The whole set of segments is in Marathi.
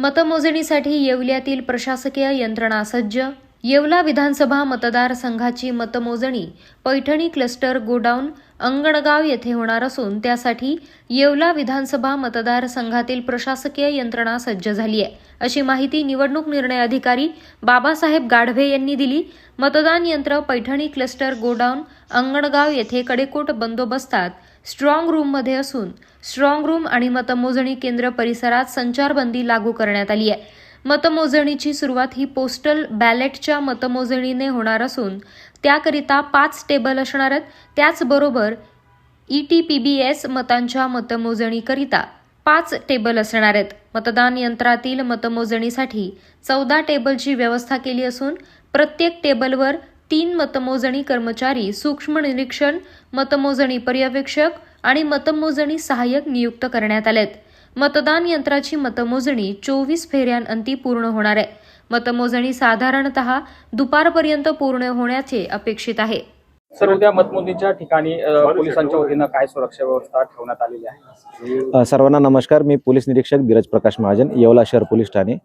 मतमोजणीसाठी येवल्यातील प्रशासकीय यंत्रणा सज्ज. येवला विधानसभा मतदारसंघाची मतमोजणी पैठणी क्लस्टर गोडाऊन अंगणगाव येथे होणार असून त्यासाठी येवला विधानसभा मतदारसंघातील प्रशासकीय यंत्रणा सज्ज झाली आहे. अशी माहिती निवडणूक निर्णय अधिकारी बाबासाहेब गाढवे यांनी दिली. मतदान यंत्र पैठणी क्लस्टर गोडाऊन अंगणगाव येथे कडेकोट बंदोबस्तात स्ट्रॉंग रूममध्ये असून स्ट्रॉंग रूम आणि मतमोजणी केंद्र परिसरात संचारबंदी लागू करण्यात आली आहे. मतमोजणीची सुरुवात ही पोस्टल बॅलेटच्या मतमोजणीने होणार असून त्याकरिता पाच टेबल असणार आहेत. त्याचबरोबर E T P B S मतांच्या मतमोजणीकरिता पाच टेबल असणार आहेत. मतदान यंत्रातील मतमोजणीसाठी चौदा टेबलची व्यवस्था केली असून प्रत्येक टेबलवर तीन मतमोजणी कर्मचारी सूक्ष्म निरीक्षण मतमोजणी पर्यवेक्षक आणि मतमोजणी सहाय्यक नियुक्त करण्यात आलेत. मतदान यंत्राची मतमोजणी चोवीस फेऱ्यांअंती पूर्ण होणार आहे. मतमोजणी साधारणतः दुपारपर्यंत पूर्ण होण्याचे अपेक्षित आहे. सर उद्या मतमोजणीच्या ठिकाणी पोलिसांच्या वतीनं काय सुरक्षा व्यवस्था ठेवण्यात आलेली आहे? सर्वांना नमस्कार. मी पोलीस निरीक्षक धीरज प्रकाश महाजन येवला शहर पोलीस ठाणे.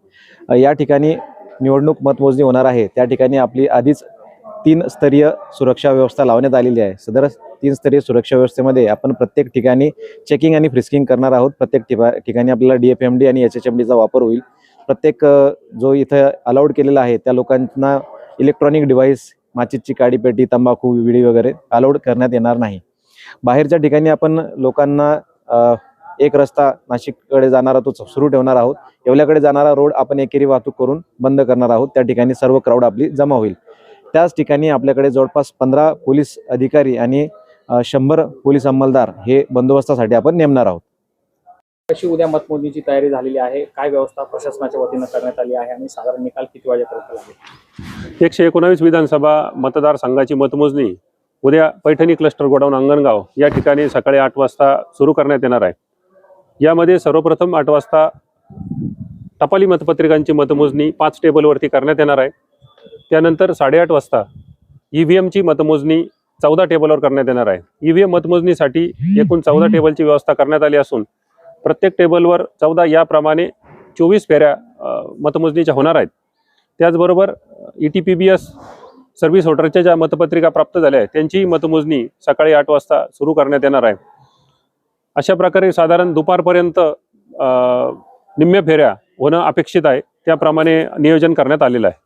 या ठिकाणी निवडणूक मतमोजणी होणार आहे. त्या ठिकाणी आपली आधीच तीन स्तरीय सुरक्षा व्यवस्था लावण्यात आलेली आहे. सदर तीन स्तरीय सुरक्षा व्यवस्थेमध्ये आपण प्रत्येक ठिकाणी चेकिंग आणि फ्रिस्किंग करणार आहोत. प्रत्येक ठिका ठिकाणी आपल्याला डी एफ एम डी आणि एच एच एम डीचा वापर होईल. प्रत्येक जो इथं अलाउड केलेला आहे त्या लोकांना इलेक्ट्रॉनिक डिव्हाइस माचीसची काडीपेटी तंबाखू विडी वगैरे अलाउड करण्यात येणार नाही. बाहेरच्या ठिकाणी आपण लोकांना एक रस्ता नाशिककडे जाणारा तो सुरू ठेवणार आहोत. येवल्याकडे जाणारा रोड आपण एकेरी वाहतूक करून बंद करणार आहोत. त्या ठिकाणी सर्व क्राऊड आपली जमा होईल. त्याच ठिकाणी आपल्याकडे जवळपास पंधरा पोलीस अधिकारी आणि शंभर पोलीस अंमलदार हे बंदोबस्तासाठी आपण नेमणार आहोत. कशी उद्या मतमोजणीची तयारी झालेली आहे? काय व्यवस्था प्रशासनाच्या वतीनं करण्यात आली आहे आणि साधारण निकाल किती वाजेपर्यंत लागेल? एकशे एकोणावीस विधानसभा मतदारसंघाची मतमोजणी उद्या पैठणी क्लस्टर गोडाऊन अंगणगाव या ठिकाणी सकाळी आठ वाजता सुरू करण्यात येणार आहे. यामध्ये सर्वप्रथम आठ वाजता टपाली मतपत्रिकांची मतमोजणी पाच टेबलवरती करण्यात येणार आहे. त्यानंतर साडेआठ वाजता ई व्ही एमची मतमोजणी चौदा टेबलवर करण्यात येणार आहे. ई व्ही एम मतमोजणीसाठी एकूण चौदा टेबलची व्यवस्था करण्यात आली असून प्रत्येक टेबलवर चौदा याप्रमाणे चोवीस फेऱ्या मतमोजणीच्या होणार आहेत. त्याचबरोबर E T P B S service होल्डरच्या ज्या मतपत्रिका प्राप्त झाल्या आहेत त्यांचीही मतमोजणी सकाळी आठ वाजता सुरू करण्यात येणार आहे. अशा प्रकारे साधारण दुपारपर्यंत अ, निम्म्या फेऱ्या होणं अपेक्षित आहे. त्याप्रमाणे नियोजन करण्यात आलेलं आहे.